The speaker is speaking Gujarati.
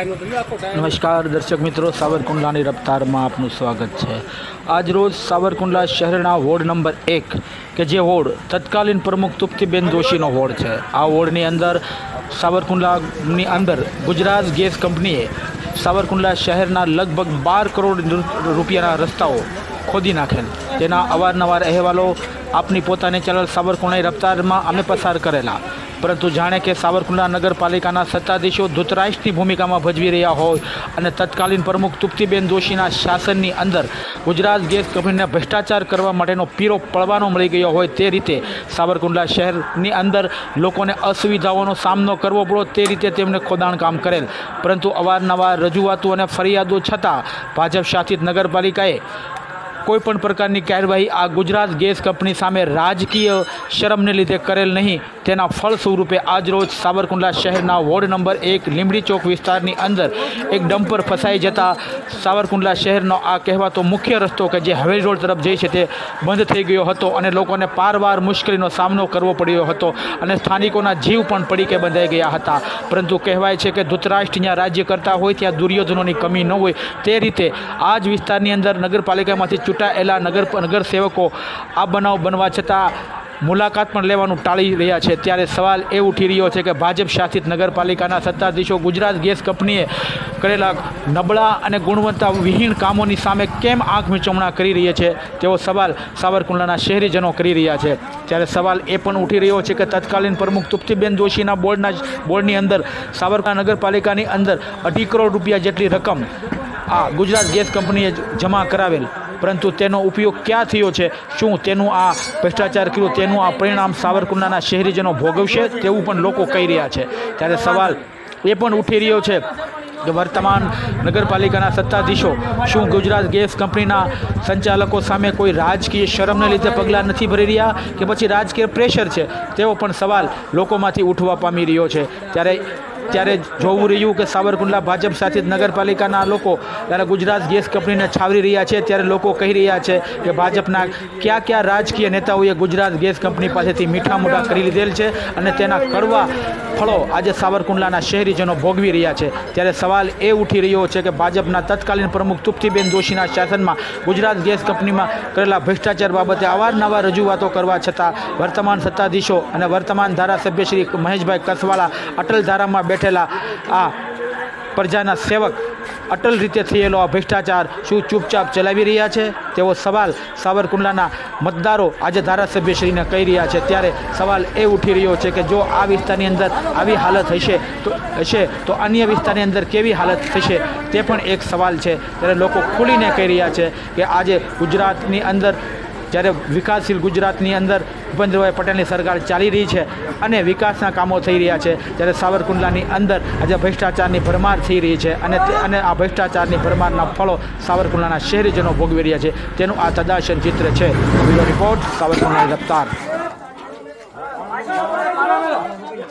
નમસ્કાર, દર્શક મિત્રો, સાવરકુંડલાની રફતારમાં આપનું સ્વાગત છે. આજરોજ સાવરકુંડલા શહેરના વોર્ડ નંબર એક, કે જે વોર્ડ તત્કાલીન પ્રમુખ તુપ્તિબેન જોશીનો વોર્ડ છે. આ વોર્ડની અંદર, સાવરકુંડલાની અંદર ગુજરાત ગેસ કંપનીએ સાવરકુંડલા શહેરના લગભગ બાર કરોડ રૂપિયાના રસ્તાઓ ખોદી નાખેલ. તેના અવારનવાર અહેવાલો આપની પોતાની ચેનલ સાવરકુંડલાની રફતારમાં અમે પસાર કરેલા. પરંતુ જાણે કે સાવરકુંડલા નગરપાલિકાના સત્તાધીશો ધૃતરાષ્ટ્રની ભૂમિકામાં ભજવી રહ્યા હોય અને તત્કાલીન પ્રમુખ તુપ્તિબેન જોશીના શાસનની અંદર ગુજરાત ગેસ કંપનીને ભ્રષ્ટાચાર કરવા માટેનો પીરો પડવાનો મળી ગયો હોય તે રીતે સાવરકુંડલા શહેરની અંદર લોકોને અસુવિધાઓનો સામનો કરવો પડો તે રીતે તેમણે ખોદાણ કામ કરેલ. પરંતુ અવારનવાર રજૂઆતો અને ફરિયાદો છતાં ભાજપ શાસિત નગરપાલિકાએ કોઈ પણ પ્રકારની કાર્યવાહી આ ગુજરાત ગેસ કંપની સામે રાજકીય શરમને લીધે કરેલ નહીં. તેના ફળ સ્વરૂપે આજરોજ સાવરકુંડલા શહેરના વોર્ડ નંબર એક લીંબડી ચોક વિસ્તારની અંદર એક ડમ્પર ફસાઈ જતા સાવરકુંડલા શહેરનો આ કહેવાતો મુખ્ય રસ્તો કે જે હવેલી રોડ તરફ જાય છે તે બંધ થઈ ગયો હતો અને લોકોને પારવાર મુશ્કેલીનો સામનો કરવો પડ્યો હતો અને સ્થાનિકોના જીવ પણ પડીકે બંધાઈ ગયા હતા. પરંતુ કહેવાય છે કે ધૂતરાષ્ટ્ર જ્યાં રાજ્ય કરતા હોય ત્યાં દુર્યોધનોની કમી ન હોય તે રીતે આ જ વિસ્તારની અંદર નગરપાલિકામાંથી ચૂંટાયેલા નગર નગરસેવકો આ બનાવ બનવા છતાં મુલાકાત પણ લેવાનું ટાળી રહ્યા છે. ત્યારે સવાલ એ ઉઠી રહ્યો છે કે ભાજપ શાસિત નગરપાલિકાના સત્તાધીશો ગુજરાત ગેસ કંપનીએ કરેલા નબળા અને ગુણવત્તા વિહીન કામોની સામે કેમ આંખ મીચોમણા કરી રહી છે? તેવો સવાલ સાવરકુંડલાના શહેરીજનો કરી રહ્યા છે. ત્યારે સવાલ એ પણ ઉઠી રહ્યો છે કે તત્કાલીન પ્રમુખ તૃપ્તિબેન જોશીના બોર્ડના બોર્ડની અંદર સાવરકુંડલા નગરપાલિકાની અંદર અઢી કરોડ રૂપિયા જેટલી રકમ આ ગુજરાત ગેસ કંપનીએ જમા કરાવેલ. પરંતુ તેનો ઉપયોગ ક્યાં થયો છે? શું તેનું આ ભ્રષ્ટાચાર કર્યો? તેનું આ પરિણામ સાવરકુંડલાના શહેરીજનો ભોગવશે તેવું પણ લોકો કહી રહ્યા છે. ત્યારે સવાલ એ પણ ઉઠી રહ્યો છે કે વર્તમાન નગરપાલિકાના સત્તાધીશો, શું ગુજરાત ગેસ કંપનીના સંચાલકો સામે કોઈ રાજકીય શરમને લીધે પગલાં નથી ભરી રહ્યા કે પછી રાજકીય પ્રેશર છે? તેવો પણ સવાલ લોકોમાંથી ઉઠવા પામી રહ્યો છે. ત્યારે ત્યારે જોવું રહ્યું કે સાવરકુંડલા ભાજપ શાસિત નગરપાલિકાના લોકો ત્યારે ગુજરાત ગેસ કંપનીને છાવરી રહ્યા છે. ત્યારે લોકો કહી રહ્યા છે કે ભાજપના કયા કયા રાજકીય નેતાઓએ ગુજરાત ગેસ કંપની પાસેથી મીઠા મોઢા કરી લીધેલ છે અને તેના કડવા ફળો આજે સાવરકુંડલાના શહેરીજનો ભોગવી રહ્યા છે. ત્યારે સવાલ એ ઉઠી રહ્યો છે કે ભાજપના તત્કાલીન પ્રમુખ તૃપ્તિબેન જોશીના શાસનમાં ગુજરાત ગેસ કંપનીમાં કરેલા ભ્રષ્ટાચાર બાબતે અવારનવાર રજૂઆતો કરવા છતાં વર્તમાન સત્તાધીશો અને વર્તમાન ધારાસભ્ય શ્રી મહેશભાઈ કસવાળા અટલ ધારામાં બેઠેલા આ પ્રજાના સેવક અટલ રીતે થયેલો આ ભ્રષ્ટાચાર શું ચૂપચાપ ચલાવી રહ્યા છે? તેવો સવાલ સાવરકુંડલાના મતદારો આજે ધારાસભ્યશ્રીને કહી રહ્યા છે. ત્યારે સવાલ એ ઉઠી રહ્યો છે કે જો આ વિસ્તારની અંદર આવી હાલત હશે તો હશે તો અન્ય વિસ્તારની અંદર કેવી હાલત થશે? તે પણ એક સવાલ છે. ત્યારે લોકો ખુલીને કહી રહ્યા છે કે આજે ગુજરાતની અંદર જ્યારે વિકાસશીલ ગુજરાતની અંદર ભૂપેન્દ્રભાઈ પટેલની સરકાર ચાલી રહી છે અને વિકાસના કામો થઈ રહ્યા છે, ત્યારે સાવરકુંડલાની અંદર આજે ભ્રષ્ટાચારની ભરમાર થઈ રહી છે અને અને આ ભ્રષ્ટાચારની ભરમારના ફળો સાવરકુંડલાના શહેરીજનો ભોગવી રહ્યા છે. તેનું આ તદાશન ચિત્ર છે. બ્યુરો રિપોર્ટ, સાવરકુંડલાની રફતાર.